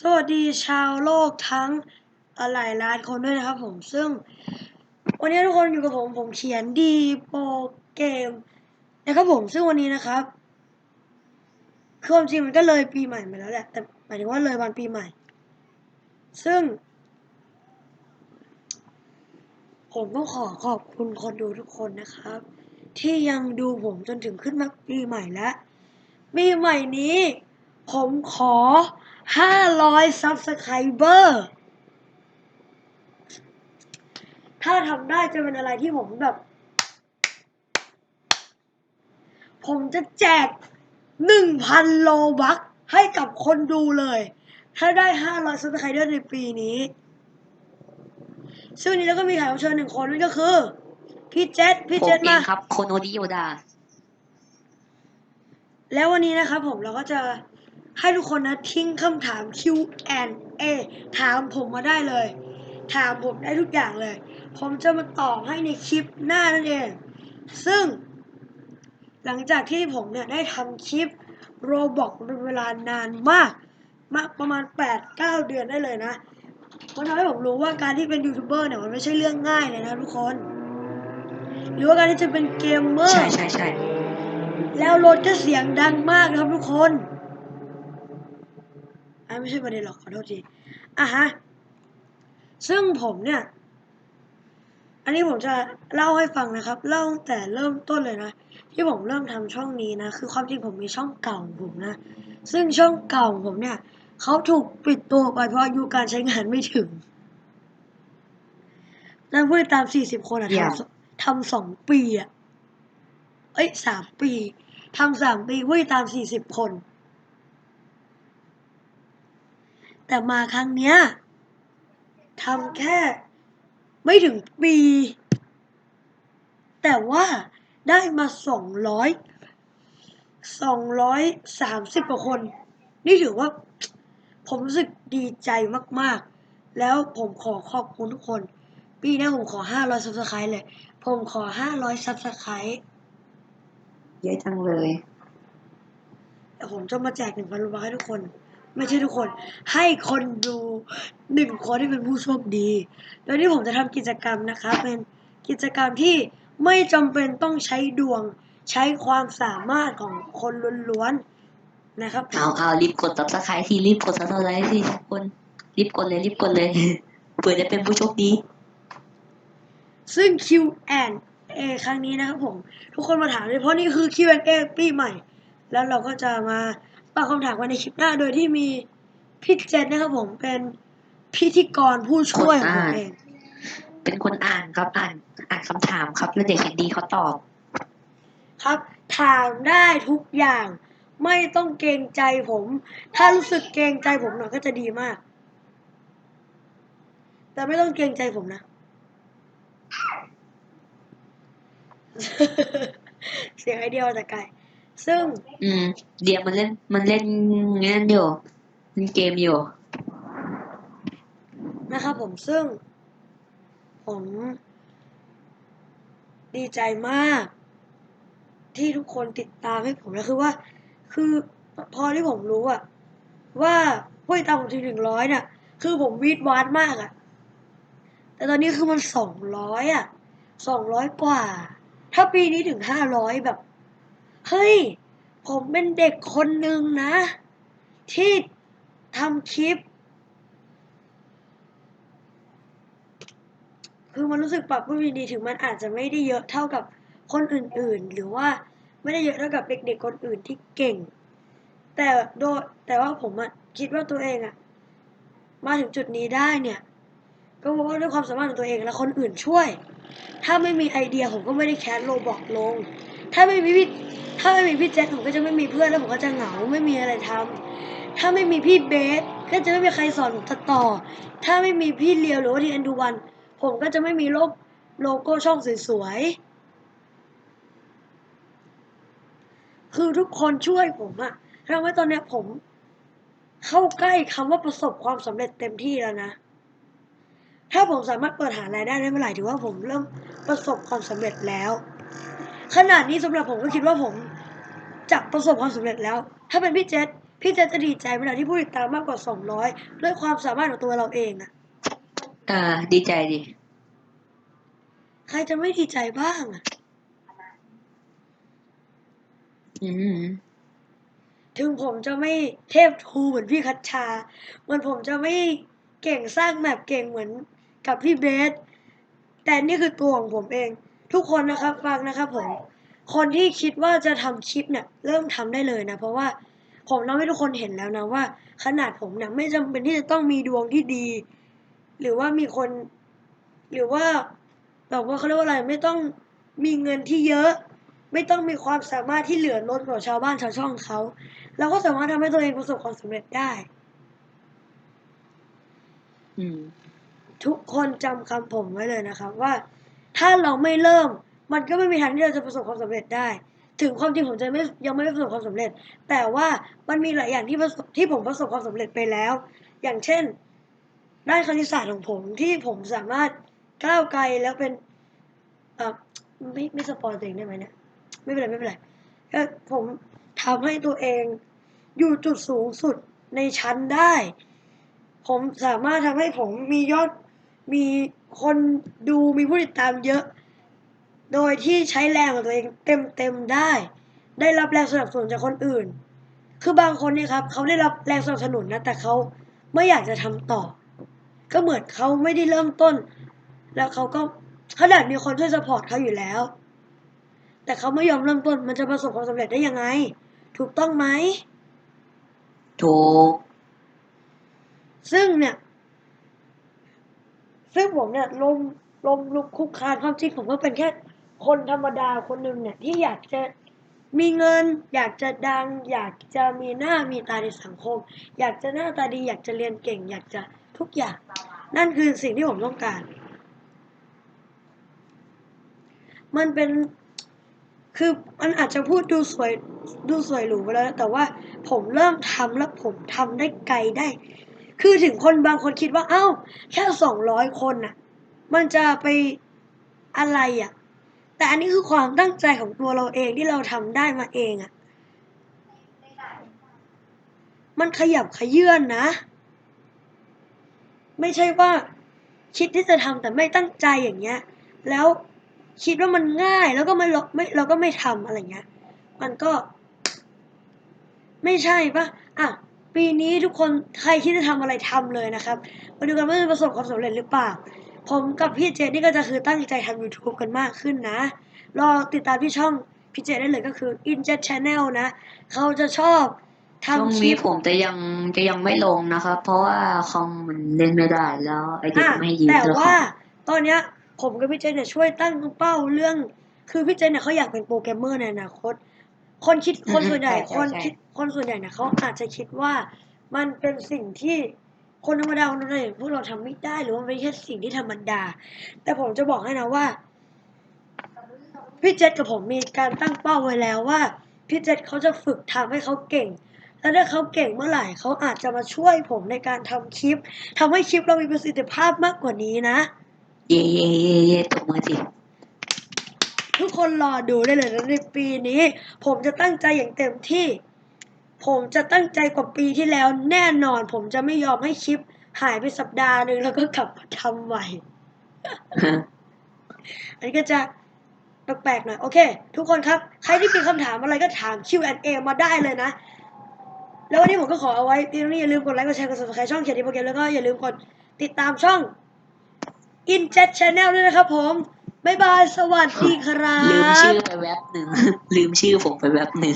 สวัสดีชาวโลกทั้งหลายล้านคนด้วยนะครับผมซึ่ง วันนี้ทุกคนอยู่กับผมผมเขียนดีโปรเกมนะครับผมซึ่งวันนี้นะครับคือความจริงมันก็เลยปีใหม่มาแล้วแหละแต่หมายถึงว่าเลยวันปีใหม่ ซึ่ง ผมต้องขอขอบคุณคนดูทุกคนนะครับ ที่ยังดูผมจนถึงขึ้นมาปีใหม่แล้วปีใหม่นี้ ผมขอ 500 subscriber ถ้าทำได้จะเป็นอะไรที่ผมแบบ ผมจะแจก 1,000 โลบัคให้กับคนดูเลย ถ้าได้ 500 subscriber ในปีนี้ ซึ่งวันนี้เราก็มีแขกรับเชิญหนึ่งคนนั่นก็คือ พี่เจษพี่ผมเจษเอมางครับ โคโนดิโอดา แล้ววันนี้นะครับผมเราก็จะ ให้ทุกคนนะทิ้งคำถาม Q&A ถามผมมาได้เลย ถามผมได้ทุกอย่างเลย ผมจะมาตอบให้ในคลิปหน้านั่นเอง ซึ่ง หลังจากที่ผมเนี่ยได้ทำคลิปโรบอกเป็นเวลานานมากมากประมาณ 8-9 เดือนได้เลยนะมันทำให้ผมรู้ว่าการที่เป็นยูทูบเบอร์เนี่ยมันไม่ใช่เรื่องง่ายเลยนะทุกคน หรือว่าการที่จะเป็นเกมเมอร์ ใช่ใช่ใช่แล้วรถก็เสียงดังมากนะครับทุกคนอะ ไม่ใช่ประเด็นหรอกขอโทษทีอะฮะซึ่งผมเนี่ย อันนี้ผมจะเล่าให้ฟังนะครับ เล่าตั้งแต่เริ่มต้นเลยนะ ที่ผมเริ่มทำช่องนี้นะ คือความจริงผมมีช่องเก่าของผมนะ ซึ่งช่องเก่าของผมเนี่ยเขาถูกปิดตัวไปเพราะอายุการใช้งานไม่ถึงนั่นพูดตามสี่สิบคนอะทำทำสองปีอะเอ้ยสามปีทำสามปีเว้ยตามสี่สิบคน แต่มาครั้งเนี้ยทำแค่ไม่ถึงปี แต่ว่าได้มาสองร้อยสองร้อยสามสิบกว่าคน นี่ถือว่า ผมรู้สึกดีใจมากๆ แล้วผมขอขอบคุณทุกคน ปีหนี้าผมขอห้าร้อยซับสไครต์เลย ผมขอห้าร้อยซับสไครต์เยอะจังเลย แต่ผมจะมาแจกหนึ่งพันรูบาให้ทุกคน ไม่ใช่ทุกคน ให้คนดูหนึ่งคนที่เป็นผู้โชคดี โดยที่ผมจะทำกิจกรรมนะคะ เป็นกิจกรรมที่ไม่จำเป็นต้องใช้ดวงใช้ความสามารถของคนล้วนๆนะครับเอาเอารีบกดซับสไครต์ทีรีบกดซับสไครต์ทีทุกคนรีบกดเลยรีบกดเลยเผื่อจะเป็นผู้โชคดี ซึ่ง Q&A ครั้งนี้นะครับผม ทุกคนมาถามเลยเพราะนี่คือ Q&A ปีใหม่ แล้วเราก็จะมา ตอบคำถามกันในคลิปหน้าโดยที่มีพี่เจนนะครับผมเป็นพิธีกรผู้ช่วยของผมเอง เป็นคนอ่านครับอ่านอ่านคำถามครับแล้วเด็กเห็นดีเขาตอบ ครับ ถามได้ทุกอย่าง ไม่ต้องเกรงใจผม ถ้ารู้สึกเกรงใจผมหน่อยก็จะดีมาก แต่ไม่ต้องเกรงใจผมนะ เสียงไอเดียมาจากไกล ซึ่ง อืม เดี๋ยวมันเล่น มันเล่นเงี้ยอยู่เล่นเกมอยู่ นะครับผมซึ่ง ผม ดีใจมาก ที่ทุกคนติดตามให้ผมนะคือว่า คือพอที่ผมรู้อะว่าห้วยตามผมถึงหนึ่งร้อยเนี่ยคือผมวีดวานมากอะแต่ตอนนี้คือมันสองร้อยอะสองร้อยกว่า ถ้าปีนี้ถึงห้าร้อยแบบ เฮ้ย ผมเป็นเด็กคนหนึ่งนะ ที่ทำคลิป คือมันรู้สึกปรับปรุงดีถึงมันอาจจะไม่ได้เยอะเท่ากับคนอื่นๆ หรือว่าไม่ได้เยอะเท่ากับเด็กๆคนอื่นที่เก่ง แต่โดยแต่ว่าผมอะคิดว่าตัวเองอะมาถึงจุดนี้ได้เนี่ย ก็เพราะว่าด้วยความสามารถของตัวเองและคนอื่นช่วย ถ้าไม่มีไอเดียผมก็ไม่ได้แคสโลบอกลง ถ้าไม่มีพี่ถ้าไม่มีพี่แจ็คผมก็จะไม่มีเพื่อนแล้วผมก็จะเหงาไม่มีอะไรทำถ้าไม่มีพี่เบสก็จะไม่มีใครสอนผมตัดต่อ ถ้าไม่มีพี่เลียวหรือว่าทีเอ็นดูวัน ผมก็จะไม่มีโลกโลโก้ช่องสวยๆ คือทุกคนช่วยผมอะทำให้ตอนเนี้ยผม เข้าใกล้คำว่าประสบความสำเร็จเต็มที่แล้วนะ ถ้าผมสามารถเปิดหารายได้ได้เมื่อไหร่ถือว่าผมเริ่มประสบความสำเร็จแล้ว ขนาดนี้สำหรับผมก็คิดว่าผมจะประสบความสำเร็จแล้ว ถ้าเป็นพี่เจษพี่เจษจะดีใจไหมล่ะที่ผู้ติดตามมากกว่าสองร้อยด้วยความสามารถของตัวเราเองอะเออดีใจดิ ใครจะไม่ดีใจบ้างอะอืมถึงผมจะไม่เทพทูเหมือนพี่คัชชาเหมือนผมจะไม่เก่งสร้างแมปเก่งเหมือนกับพี่เบส แต่นี่คือตัวของผมเอง ทุกคนนะครับฟังนะครับผม คนที่คิดว่าจะทำคลิปเนี่ยเริ่มทำได้เลยนะ เพราะว่าผมทำให้ทุกคนเห็นแล้วนะว่า ขนาดผมเนี่ยไม่จำเป็นที่จะต้องมีดวงที่ดี หรือว่ามีคน หรือว่าแบบว่าเขาเรียกว่าอะไรไม่ต้องมีเงินที่เยอะ ไม่ต้องมีความสามารถที่เหลือล้นกว่าชาวบ้านชาวช่องเขาเราก็สามารถทำให้ตัวเองประสบความสำเร็จได้ อืมทุกคนจำคำผมไว้เลยนะครับว่า ถ้าเราไม่เริ่ม มันก็ไม่มีทางที่เราจะประสบความสำเร็จได้ ถึงความจริงผมจะไม่ยังไม่ประสบความสำเร็จ แต่ว่ามันมีหลายอย่างที่ที่ผมประสบความสำเร็จไปแล้ว อย่างเช่น ด้านคณิตศาสตร์ของผมที่ผมสามารถก้าวไกลแล้วเป็นเออไม่ไม่สปอยตัวเองได้ไหมเนี่ยไม่เป็นไรไม่เป็นไรก็ผมทำให้ตัวเองอยู่จุดสูงสุดในชั้นได้ ผมสามารถทำให้ผมมียอด มีคนดูมีผู้ติดตามเยอะ โดยที่ใช้แรงของตัวเองเต็มเต็มๆได้ ได้รับแรงสนับสนุนจากคนอื่น คือบางคนเนี่ยครับเขาได้รับแรงสนับสนุนนะ แต่เขาไม่อยากจะทำต่อ ก็เหมือนเขาไม่ได้เริ่มต้น แล้วเขาก็ขนาดมีคนช่วยสปอร์ตเขาอยู่แล้ว แต่เขาไม่ยอมเริ่มต้น มันจะประสบความสำเร็จได้ยังไง ถูกต้องไหมถูก ซึ่งเนี่ย ซึ่งผมเนี่ยลมลมลุกคุกคานความจริงผมก็เป็นแค่คนธรรมดาคนหนึ่งเนี่ยที่อยากจะมีเงิน อยากจะดัง อยากจะมีหน้ามีตาในสังคม อยากจะหน้าตาดี อยากจะเรียนเก่ง อยากจะทุกอย่าง นั่นคือสิ่งที่ผมต้องการ มันเป็นคือมันอาจจะพูดดูสวยดูสวยหรูไปแล้ว แต่ว่าผมเริ่มทำแล้วผมทำได้ไกลได้ คือถึงคนบางคนคิดว่าเอ้า แค่สองร้อยคนน่ะ มันจะไปอะไรอะ แต่อันนี้คือความตั้งใจของตัวเราเองที่เราทำได้มาเองอะ มันขยับขยื่นนะ ไม่ใช่ว่าคิดที่จะทำแต่ไม่ตั้งใจอย่างเงี้ย แล้วคิดว่ามันง่ายแล้วก็ไม่ไม่เราก็ไม่ทำอะไรเงี้ย มันก็ ไม่ใช่ปะอะ ปีนี้ทุกคนใครที่จะทำอะไรทำเลยนะครับ มาดูกันว่าจะประสบความสำเร็จหรือเปล่า ผมกับพี่เจนี่ก็จะคือตั้งใจทำ YouTube กันมากขึ้นนะ รอติดตามที่ช่องพี่เจได้เลยก็คือ Injet Channel นะ เขาจะชอบช่วงทำคลินี้ป ผมจะยังจะยังไม่ลงนะครับ เพราะว่าคอมมันเล่นไม่ได้แล้วไอเด็กอะไม่ให้ยืมแต่แล้วคอว่ามตอนเนี้ยผมกับพี่เจนเนี่ยช่วยตั้งเป้าเรื่อง คือพี่เจนเนี่ยเขาอยากเป็นโปรแกรมเมอร์ในอนาคต คนคิดคนส่วนใหญ่คนคิดคนส่วนใหญ่เนี่ยเขาอาจจะคิดว่ามันเป็นสิ่งที่คนธรรมดาคนธรรมดาอย่างพวกเราทำไม่ได้หรือว่ามันเป็นแค่สิ่งที่ธรรมดา แต่ผมจะบอกให้นะว่าพี่เจษกับผมมีการตั้งเป้าไว้แล้วว่าพี่เจษเขาจะฝึกทำให้เขาเก่ง แล้วถ้าเขาเก่งเมื่อไหร่เขาอาจจะมาช่วยผมในการทำคลิปทำให้คลิปเรามีประสิทธิภาพมากกว่านี้นะ เย่เย่เย่เย่ตบมือสิ ทุกคนรอดูได้เลยนะในปีนี้ ผมจะตั้งใจอย่างเต็มที่ ผมจะตั้งใจกว่าปีที่แล้วแน่นอน ผมจะไม่ยอมให้คลิป หายไปสัปดาห์หนึ่งแล้วก็กลับมาทำใหม่ อันนี้ก็จะแปลกๆหน่อย โอเค ทุกคนครับ ใครที่มีคำถามอะไรก็ถาม Q&A มาได้เลยนะ แล้ววันนี้ผมก็ขอเอาไว้เพียงเท่านี้อย่าลืมกดไลค์กดแชร์กด subscribe ช่องเขียนดีโปรแกรมแล้วก็อย่าลืมกดติดตามช่อง Injet Channel ด้วยนะครับผม บ๊ายบาย สวัสดีครัลืมชื่อไปแวบหนึ่ง ลืมชื่อผมไปแวบหนึ่ง